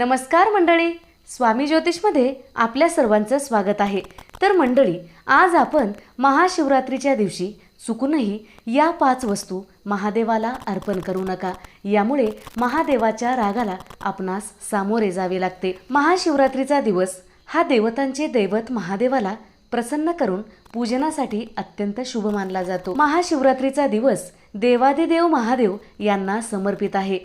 नमस्कार मंडळी. स्वामी ज्योतिषमध्ये आपल्या सर्वांचं स्वागत आहे. तर मंडळी आज आपण महाशिवरात्रीच्या दिवशी चुकूनही या पाच वस्तू महादेवाला अर्पण करू नका. यामुळे महादेवाच्या रागाला आपणास सामोरे जावे लागते. महाशिवरात्रीचा दिवस हा देवतांचे दैवत महादेवाला प्रसन्न करून पूजनासाठी अत्यंत शुभ मानला जातो. महाशिवरात्रीचा दिवस देवादिदेव महादेव यांना समर्पित आहे.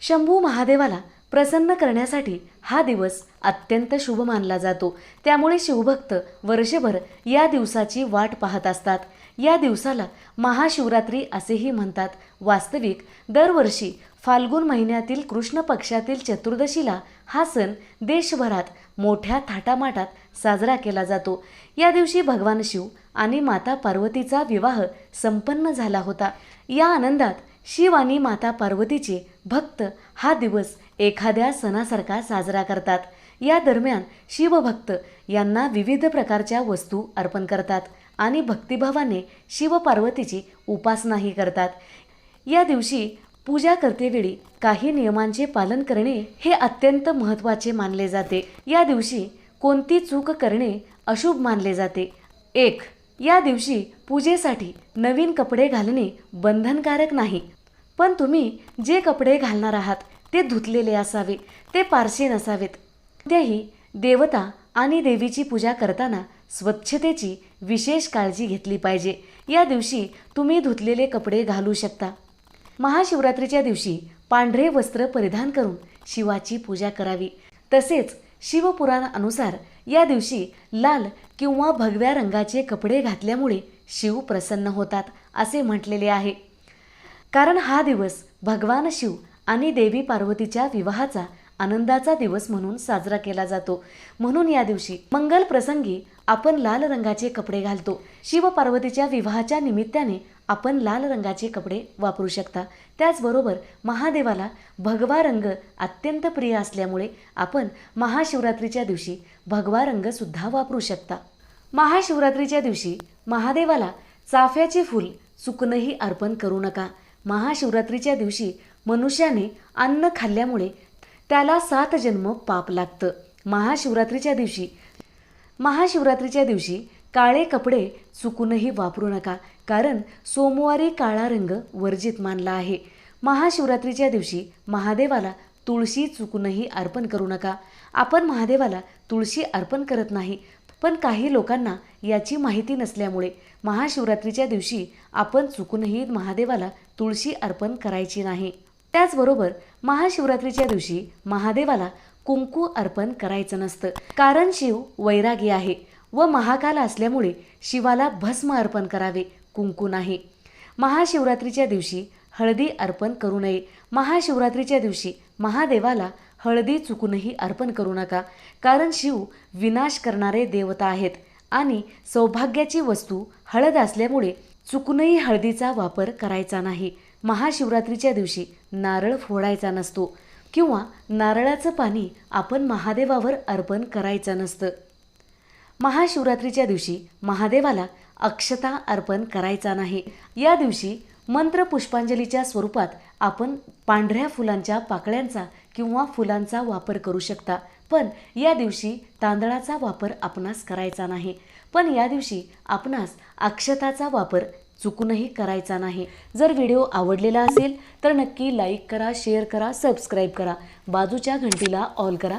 शंभू महादेवाला प्रसन्न करण्यासाठी हा दिवस अत्यंत शुभ मानला जातो. त्यामुळे शिवभक्त वर्षभर या दिवसाची वाट पाहत असतात. या दिवसाला महाशिवरात्री असेही म्हणतात. वास्तविक दरवर्षी फाल्गुन महिन्यातील कृष्ण पक्षातील चतुर्दशीला हा सण देशभरात मोठ्या थाटामाटात साजरा केला जातो. या दिवशी भगवान शिव आणि माता पार्वतीचा विवाह संपन्न झाला होता. या आनंदात शिव आणि माता पार्वतीचे भक्त हा दिवस एखाद्या सणासारखा साजरा करतात. या दरम्यान शिवभक्त यांना विविध प्रकारच्या वस्तू अर्पण करतात आणि भक्तिभावाने शिवपार्वतीची उपासनाही करतात. या दिवशी पूजा करतेवेळी काही नियमांचे पालन करणे हे अत्यंत महत्त्वाचे मानले जाते. या दिवशी कोणती चूक करणे अशुभ मानले जाते. एक या दिवशी पूजेसाठी नवीन कपडे घालणे बंधनकारक नाही. पण तुम्ही जे कपडे घालणार आहात ते धुतलेले असावे ते पारशी नसावेत. त्याही देवता आणि देवीची पूजा करताना स्वच्छतेची विशेष काळजी घेतली पाहिजे. या दिवशी तुम्ही धुतलेले कपडे घालू शकता. महाशिवरात्रीच्या दिवशी पांढरे वस्त्र परिधान करून शिवाची पूजा करावी. तसेच शिवपुराणानुसार या दिवशी लाल किंवा भगव्या रंगाचे कपडे घातल्यामुळे शिव प्रसन्न होतात असे म्हटलेले आहे. कारण हा दिवस भगवान शिव आणि देवी पार्वतीच्या विवाहाचा आनंदाचा दिवस म्हणून साजरा केला जातो. म्हणून या दिवशी मंगल प्रसंगी आपण लाल रंगाचे कपडे घालतो. शिव पार्वतीच्या विवाहाच्या निमित्ताने आपण लाल रंगाचे कपडे वापरू शकता. त्याचबरोबर महादेवाला भगवा रंग अत्यंत प्रिय असल्यामुळे आपण महाशिवरात्रीच्या दिवशी भगवा रंगसुद्धा वापरू शकता. महाशिवरात्रीच्या दिवशी महादेवाला चाफ्याचे फूल सुकणंही अर्पण करू नका. महाशिवरात्रीच्या दिवशी मनुष्याने अन्न खाल्ल्यामुळे त्याला सात जन्म पाप लागतं. महाशिवरात्रीच्या दिवशी महाशिवरात्रीच्या दिवशी काळे कपडे चुकूनही वापरू नका कारण सोमवारी काळा रंग वर्जित मानला आहे. महाशिवरात्रीच्या दिवशी महादेवाला तुळशी चुकूनही अर्पण करू नका. आपण महादेवाला तुळशी अर्पण करत नाही पण काही लोकांना याची माहिती नसल्यामुळे महाशिवरात्रीच्या दिवशी आपण चुकूनही महादेवाला तुळशी अर्पण करायची नाही. त्याचबरोबर महाशिवरात्रीच्या दिवशी महादेवाला कुंकू अर्पण करायचं नसतं कारण शिव वैरागी आहे. व महाकाल असल्यामुळे शिवाला भस्म अर्पण करावे कुंकू नाही. महाशिवरात्रीच्या दिवशी हळदी अर्पण करू नये. महाशिवरात्रीच्या दिवशी महादेवाला हळदी चुकूनही अर्पण करू नका. कारण शिव विनाश करणारे देवता आहेत आणि सौभाग्याची वस्तू हळद असल्यामुळे चुकूनही हळदीचा वापर करायचा नाही. महाशिवरात्रीच्या दिवशी नारळ फोडायचा नसतो किंवा नारळाचं पाणी आपण महादेवावर अर्पण करायचं नसतं. महाशिवरात्रीच्या दिवशी महादेवाला अक्षता अर्पण करायचा नाही. या दिवशी मंत्र पुष्पांजलीच्या स्वरूपात आपण पांढऱ्या फुलांच्या पाकळ्यांचा किंवा फुलांचा वापर करू शकता. पण या दिवशी तांदळाचा वापर आपणास करायचा नाही. पण या दिवशी आपणास अक्षताचा वापर चुकूनही करायचा नाही. जर व्हिडिओ आवडलेला असेल तर नक्की लाईक करा शेअर करा सबस्क्राईब करा. बाजूच्या घंटीला ऑल करा.